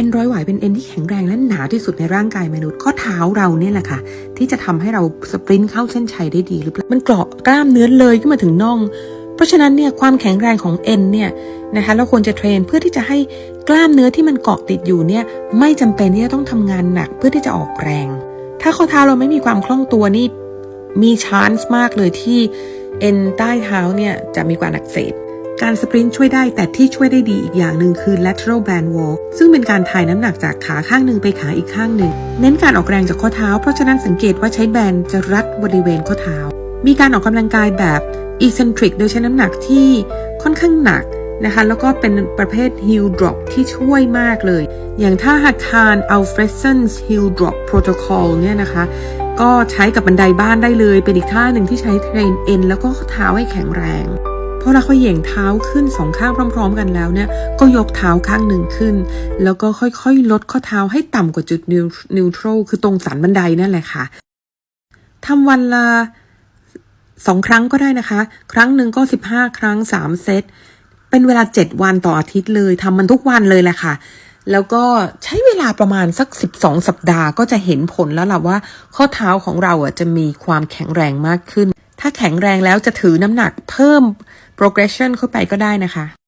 อ็นร้อยหวายเป็นเอ็นที่แข็งแรงและหนาที่สุดในร่างกายมนุษย์ข้อเท้าเราเนี่ยแหละค่ะ ที่จะทำให้เราสปรินต์เข้าเส้นชัยได้ดีหรือเปล่ามันเกราะกล้ามเนื้อเลยขึ้นมาถึงน่อง เพราะฉะนั้นเนี่ยความแข็งแรงของเอ็นเนี่ยนะคะเราควรจะเทรนเพื่อที่จะให้กล้ามเนื้อที่มันเกาะติดอยู่เนี่ยไม่จำเป็นที่จะต้องทำงานหนักเพื่อที่จะออกแรง ถ้าข้อเท้าเราไม่มีความคล่องตัวนี่มีชานส์มากเลยที่เอ็นใต้เท้าเนี่ยจะมีการอักเสบ การสปรินต์ช่วยได้แต่ที่ช่วยได้ดีอีกอย่างหนึ่งคือ lateral band walk ซึ่งเป็นการถ่ายน้ำหนักจากขาข้างหนึ่งไปขาอีกข้างหนึ่ง เน้นการออกแรงจากข้อเท้า เพราะฉะนั้นสังเกตว่าใช้แบนจะรัดบริเวณข้อเท้า มีการออกกำลังกายแบบ eccentric โดยใช้น้ำหนักที่ค่อนข้างหนักนะคะแล้วก็เป็นประเภท heel drop ที่ช่วยมากเลย อย่างถ้าหากทาน Alfredson's heel drop protocol เนี่ยนะคะ ก็ใช้กับบันไดบ้านได้เลย เป็นอีกท่าหนึ่งที่ใช้เทรนเอ็นแล้วก็ข้อเท้าให้แข็งแรง พอเราเขาเหย่งเท้าขึ้นสองข้างพร้อม ๆ กันแล้วเนี่ย ก็ยกเท้าข้างหนึ่งขึ้น แล้วก็ค่อยๆ ลดข้อเท้าให้ต่ำกว่าจุดนิวทรัลคือตรงสันบันไดนั่นแหละค่ะทำวันละสองครั้งก็ได้นะคะ ครั้งหนึ่งก็สิบห้าครั้งสามเซต เป็นเวลาเจ็ดวันต่ออาทิตย์เลยทำมันทุกวันเลยแหละค่ะ แล้วก็ใช้เวลาประมาณสัก12สัปดาห์ก็จะเห็นผลแล้วล่ะว่า ข้อเท้าของเราอะจะมีความแข็งแรงมากขึ้น ถ้าแข็งแรงแล้วจะถือน้ำหนักเพิ่ม progression เข้าไปก็ได้นะคะ